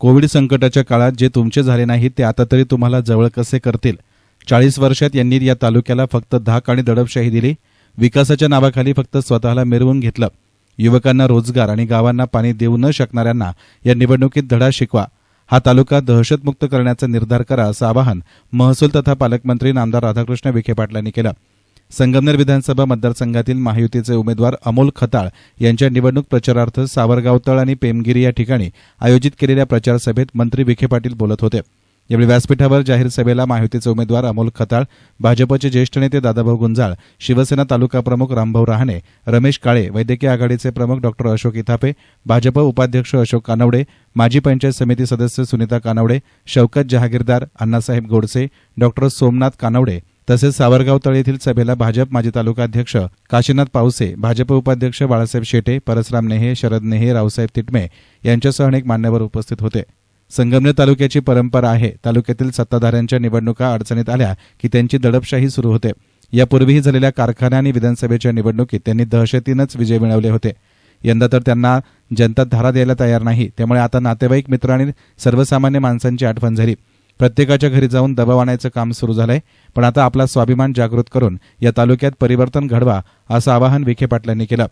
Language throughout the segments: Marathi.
कोविड संकटाच्या काळात जे तुमचे झाले नाही ते आता तरी तुम्हाला जवळ कसे करतील? चाळीस वर्षात यांनी या तालुक्याला फक्त धाक आणि दडपशाही दिली. विकासाच्या नावाखाली फक्त स्वतःला मिरवून घेतलं. युवकांना रोजगार आणि गावांना पाणी देऊ न शकणाऱ्यांना या निवडणुकीत धडा शिकवा. हा तालुका दहशतमुक्त करण्याचा निर्धार करा असं आवाहन महसूल तथा पालकमंत्री नामदार राधाकृष्ण विखे पाटलांनी केलं. संगमनेर विधानसभा मतदारसंघातील महायुतीचे उमेदवार अमोल खताळ यांच्या निवडणूक प्रचारार्थ सावरगाव तळ आणि पेमगिरी या ठिकाणी आयोजित केलेल्या प्रचार सभेत मंत्री विखे पाटील बोलत होते. यावेळी व्यासपीठावर जाहीर सभेला महायुतीचे उमेदवार अमोल खताळ भाजपचे ज्येष्ठ नेते दादाभाऊ गुंजाळ शिवसेना तालुका प्रमुख रामभाऊ रहाणे रमेश काळे वैद्यकीय आघाडीचे प्रमुख डॉक्टर अशोक इथापे भाजप उपाध्यक्ष अशोक कानवडे माजी पंचायत समिती सदस्य सुनीता कानवडे शौकत जहागीरदार अण्णासाहेब गोडसे डॉक्टर सोमनाथ कानवडे तसेच सावरगाव तळे येथील सभेला भाजप माजी तालुका अध्यक्ष काशीनाथ पावसे भाजप उपाध्यक्ष बाळासाहेब शेटे परसराम नेहे शरद नेहे रावसाहेब तिटमे यांच्यासह अनेक मान्यवर उपस्थित होते. संगमनेर तालुक्याची परंपरा आहे. तालुक्यातील सत्ताधाऱ्यांच्या निवडणुका अडचणीत आल्या की त्यांची दडपशाही सुरू होते. यापूर्वीही झालेल्या कारखाना आणि विधानसभेच्या निवडणुकीत त्यांनी दहशतीनंच विजय मिळवले होते. यंदा तर त्यांना जनता धारा द्यायला तयार नाही. त्यामुळे आता नातेवाईक मित्र आणि सर्वसामान्य माणसांची आठवण झाली. प्रत्येकाच्या घरी जाऊन दबाव आणायचं काम सुरू झालंय. पण आता आपला स्वाभिमान जागृत करून या तालुक्यात परिवर्तन घडवा असं आवाहन विखे पाटलांनी केलं.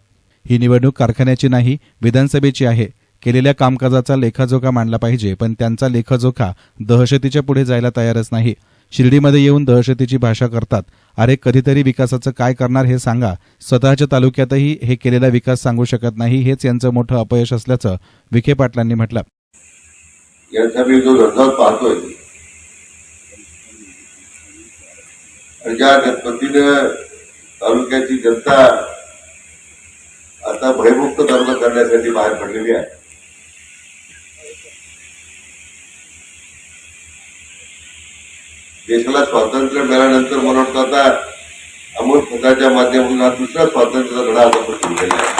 ही निवडणूक कारखान्याची नाही विधानसभेची आहे. केलेल्या कामकाजाचा लेखाजोखा मांडला पाहिजे पण त्यांचा लेखाजोखा दहशतीच्या पुढे जायला तयारच नाही. शिर्डीमध्ये येऊन दहशतीची भाषा करतात. अरे कधीतरी विकासाचं काय करणार हे सांगा. स्वतःच्या तालुक्यातही हे केलेला विकास सांगू शकत नाही हेच यांचं मोठं अपयश असल्याचं विखे पाटलांनी म्हटलं. यांचा मी जो धंदा पाहतोय आणि ज्या पद्धतीनं तालुक्याची जनता आता भयमुक्त धर्म करण्यासाठी बाहेर पडलेली आहे देशाला स्वातंत्र्य मिळाल्यानंतर मला वाटतं आता अमोल खताच्या माध्यमातून हा दुसरा स्वातंत्र्याचा लढा आता आपण केला आहे.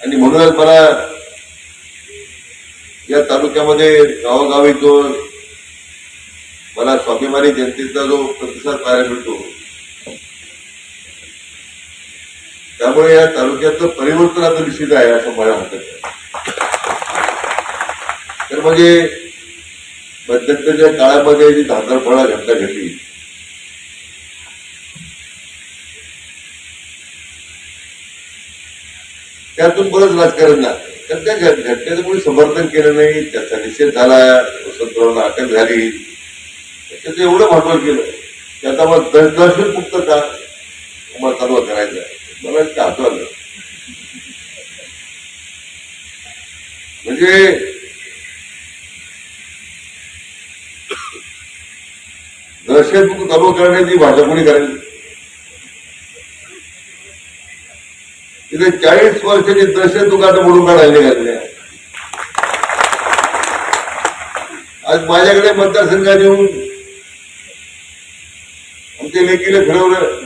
आणि म्हणूनच मला या तालुक्यामध्ये गावोगावी जो मला स्वाभिमानी जनतेचा जो प्रतिसाद पाहायला मिळतो त्यामुळे या तालुक्याचं परिवर्तन आता निश्चित आहे असं मला वाटत. तर म्हणजे मध्यंतरच्या काळामध्ये जी धांदरफळा घटना घडली त्यातून बरंच राजकारण झालं. तर त्या घटनेचं कोणी समर्थन केलं नाही त्याचा निषेध झाला वसंतरावला अटक झाली. त्याचं एवढं भांडवल केलं की आता मला दश- दहशतमुक्त का मला चालू करायचं आहे. मला इतकं आठवलं म्हणजे दहशत चालू करण्याची भाषा कोणी करायची तिथे चाळीस वर्षाची दहशत दुकानं म्हणून काढायला घातल्या आज माझ्याकडे मतदारसंघात येऊन आमच्या लेकीला ठरवलं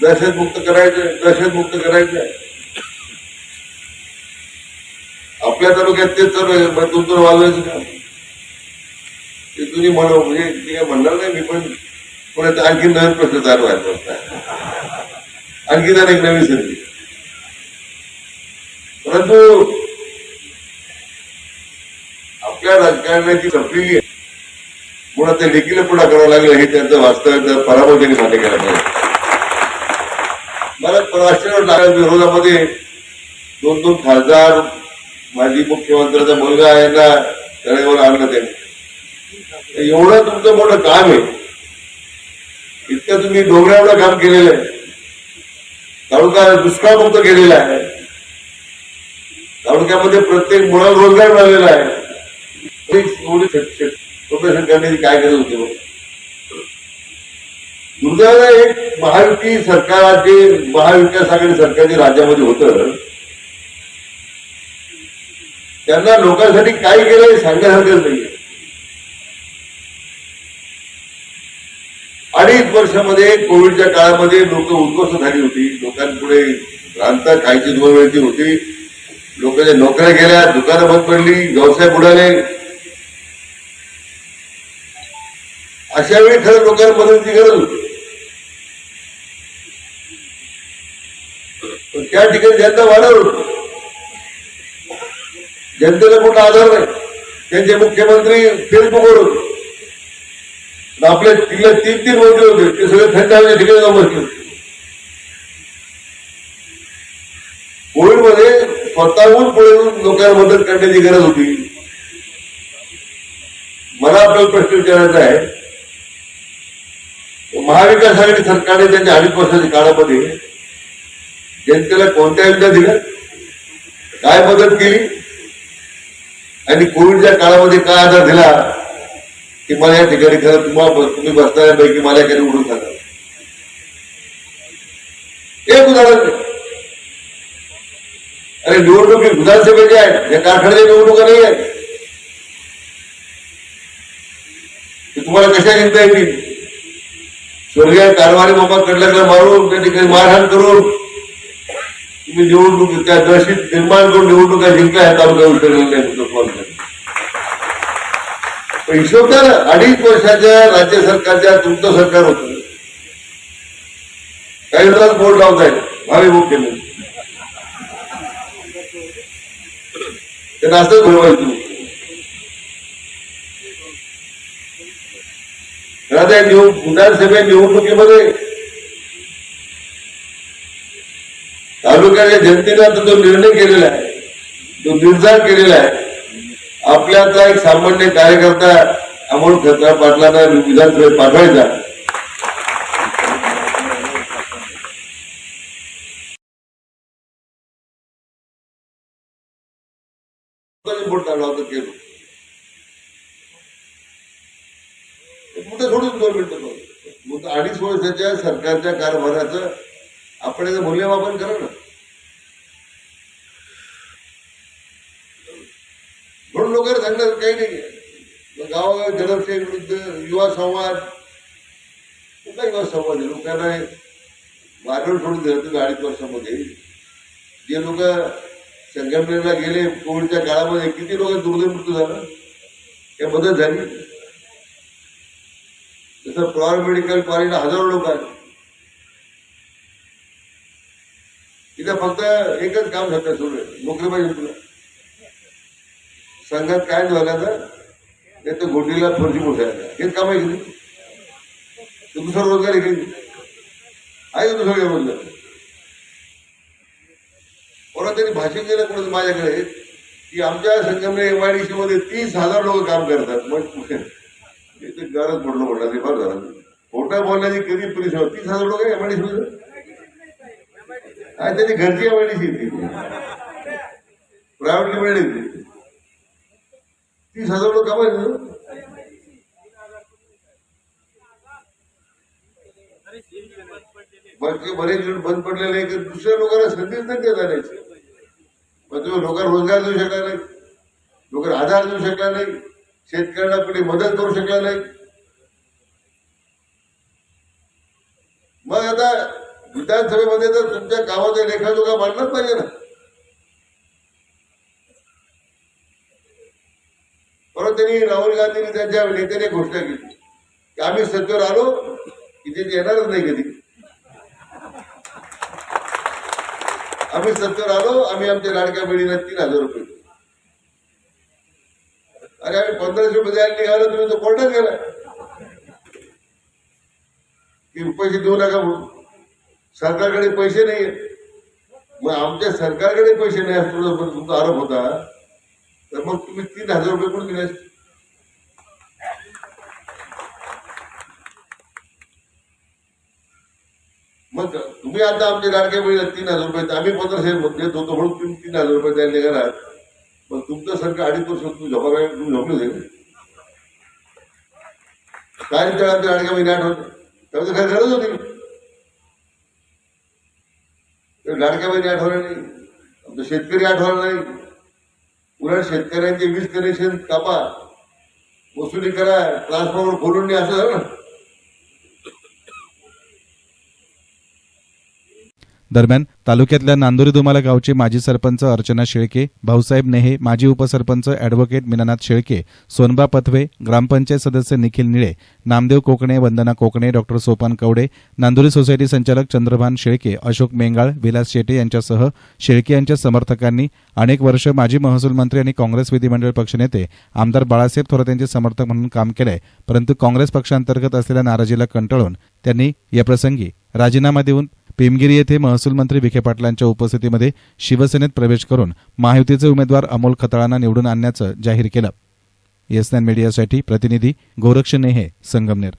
दहशतमुक्त करायचं दहशतमुक्त करायचं. आपल्या तालुक्यात तेच चालू आहे मग तुमचं वाजवायचं का? ते तुम्ही म्हणा म्हणजे ते काय म्हणणार नाही मी पण पुण्याचा आणखी नवीन प्रश्न चालू आहे आणखी एक नवीन संधी. परंतु आपल्या राजकारणाची संपलेली पुन्हा ते लेखीला पुढा करावं लागलं हे त्यांचं वास्तव्य पराभव त्यांनी मान्य केला पाहिजे मला राष्ट्रीय विरोधामध्ये दोन दोन खासदार माजी मुख्यमंत्र्याचा मुलगा यांना तळेवर आणलं त्यांनी एवढं तुमचं मोठं काम आहे. इतकं तुम्ही डोंगरावर काम केलेलं आहे. तालुका दुष्काळमुक्त केलेला आहे. तालुक्यामध्ये प्रत्येक मुळाला रोजगार मिळालेला आहे. प्रोफेसर करण्याची काय गरज होती बघ. दुर्दैवाला एक महायुती सरकार महाविकास आघाडी सरकार जे राज्यामध्ये होतं. त्यांना लोकांसाठी काय केलं हे सांगण्यासारखंच नाही. अडीच वर्षामध्ये कोविडच्या काळामध्ये लोक उद्ध्वस्त झाली होती. लोकांपुढे भ्रांत खायची दोन वेळची होती लोकांच्या नोकऱ्या गेल्या दुकानं बंद पडली व्यवसाय बुडाले. अशा वेळी खरं लोकांना मदतीची गरज होती. पण त्या ठिकाणी ज्यांना वाढवलं होती. जनतेला कुठला आधार नाही. त्यांचे मुख्यमंत्री फेसबुकवर होते. आपल्या तिथल्या तिला तीन तीन मंत्री होते. ते सगळे थंडाच्या ठिकाणी जाऊन बसले होते. कोविडमध्ये स्वतःहून पुढे लोकांना मदत करण्याची गरज होती. मला आपल्याला प्रश्न विचारायचा आहे. महाविकास आघाडी सरकारने त्यांच्या अडीच वर्षाच्या काळामध्ये जनतेला कोणत्या योजना दिल्या काय मदत केली? आणि कोविडच्या काळामध्ये काय आधार दिला? की मला या ठिकाणी खरं तुम्हाला तुम्ही बसणाऱ्यापैकी मला काही उडून सांगा. एक उदाहरण अरे निवडणुकी विधानसभेच्या आहेत या कारखान्याच्या निवडणुका नाही आहेत. तुम्हाला कशा घेता येतील? स्वर्गीय कारवारी बाबा कडल्याकडे मारून त्या ठिकाणी मारहाण करून. तुम्ही निवडणूक त्या दहशीत निर्माण करून निवडणुका जिंकल्या ह्या तालुका उतरलेल्या नाही तुम्हाला अडीच वर्षाच्या राज्य सरकारच्या तुमचं सरकार होत. काही वेळात बोर्ड लावताय भावी मुख्यमंत्री. त्यांना असंच भरवायचं त्या निवड विधानसभा निवडणुकीमध्ये. तालुक्याच्या जनतेने आता जो निर्णय केलेला आहे. जो निर्धार केलेला आहे. आपल्याचा एक सामान्य कार्यकर्ता अमोल खत्रा पाटलांना विधानसभेत पाठवायचा बोट काढला होता केलं कुठे सोडून दोन मिनटं मग अडीच वर्षाच्या सरकारच्या कारभाराचं आपण याचं मूल्यमापन करा ना. म्हणून लोकांना सांगणार काही नाही. गावागाव जलक्षय विरुद्ध युवा संवाद. कुठला युवा संवाद आहे लोकांना मागण सोडून दिलं तुम्ही अडीच वर्षामध्ये जे लोक संघटनेला गेले कोविडच्या काळामध्ये किती लोक दुर्दैव मृत्यू झाला? काय मदत झाली. जसं फ्लॉर मेडिकल कॉलेजला हजारो लोक आहेत. तिथं फक्त एकच काम सध्या सुरू आहे. नोकरी पाहिजे तुला. संघात काय झालं तर नाही तर गोटीला फरशी पोसायला हेच काम आहे की दुसरा रोजगार आहे की आहे दुसरा रोजगार? परत त्यांनी भाषण केलं कोणाचं माझ्याकडे. की आमच्या संगमने एमआयडीसी मध्ये तीस हजार लोक काम करतात. मग ते गरज पडलो म्हटलं ते फार झालं. खोटं बोलण्याची कधी परिसर तीस हजार लोक एम आय डी आणि त्याची घरची M I D C private M I D तीस हजार लोक कमायचं बाकी बरेच जण बंद पडलेले की दुसऱ्या लोकांना संधीच नाही देता जाण्याची मग तुम्ही लोकांना रोजगार देऊ शकला नाही. लोकांना आधार देऊ शकला नाही. शेतकऱ्यांना कुठे मदत करू शकला नाही. मग आता विधानसभेमध्ये तर तुमच्या कामाचा लेखाजोखा मांडलाच पाहिजे ना. परत त्यांनी राहुल गांधींनी त्यांच्या नेत्याने घोषणा केली. की आम्ही सत्तेवर आलो की ते येणारच नाही कधी. आम्ही सत्तेवर आलो आम्ही आमच्या लाडक्या बहिणीला तीन हजार रुपये अरे आम्ही पंधराशे रुपये द्यायला निघालो तुम्ही तो कोर्टात गेला. की पैसे देऊ नका म्हणून. सरकारकडे पैसे नाही मग आमच्या सरकारकडे पैसे नाही असतो जर तुमचा आरोप होता तर मग तुम्ही तीन हजार रुपये कोण दिले असते? मग तुम्ही आता आमच्या लाडक्या बहिणीला तीन हजार रुपये आम्ही पंधराशे देत होतो म्हणून तुम्ही तीन हजार रुपये द्यायला निघालात. पण तुमच्यासारखं अडीच वर्ष तुम्ही झोपा काय तुम्ही झोपले होते काय विचार आमच्या लाडक्या बहिणी आठवत? त्यामध्ये काय गरज होती तर लाडक्या महिने आठवल्या नाही. आमचा शेतकरी आठवला नाही. उलट शेतकऱ्यांचे वीज कनेक्शन कापा वसुली करा. ट्रान्सफॉर्मर खोलून नाही असं झालं ना? दरम्यान तालुक्यातल्या नांदुरी दुमाला गावचे माजी सरपंच अर्चना शेळके भाऊसाहेब नेहे माजी उपसरपंच अॅडव्होकेट मीनानाथ शेळके सोनबा पथवे ग्रामपंचायत सदस्य निखिल निळे नामदेव कोकणे वंदना कोकणे डॉक्टर सोपान कवडे नांदुरी सोसायटी संचालक चंद्रभान शेळके अशोक मेंगाळ विलास शेटे यांच्यासह शेळके यांच्या समर्थकांनी अनेक वर्ष माजी महसूल मंत्री आणि काँग्रेस विधिमंडळ पक्षनेते आमदार बाळासाहेब थोरात यांचे समर्थक म्हणून काम केलंय परंतु काँग्रेस पक्षांतर्गत असलेल्या नाराजीला कंटाळून त्यांनी याप्रसंगी राजीनामा देऊन पेमगिरी येथे महसूल मंत्री विखे पाटलांच्या उपस्थितीमध्ये शिवसेनेत प्रवेश करून महायुतीचे उमेदवार अमोल खताळांना निवडून आणण्याचं जाहीर केलं. येस मीडियासाठी प्रतिनिधी गोरक्ष नेहे संगमनेर.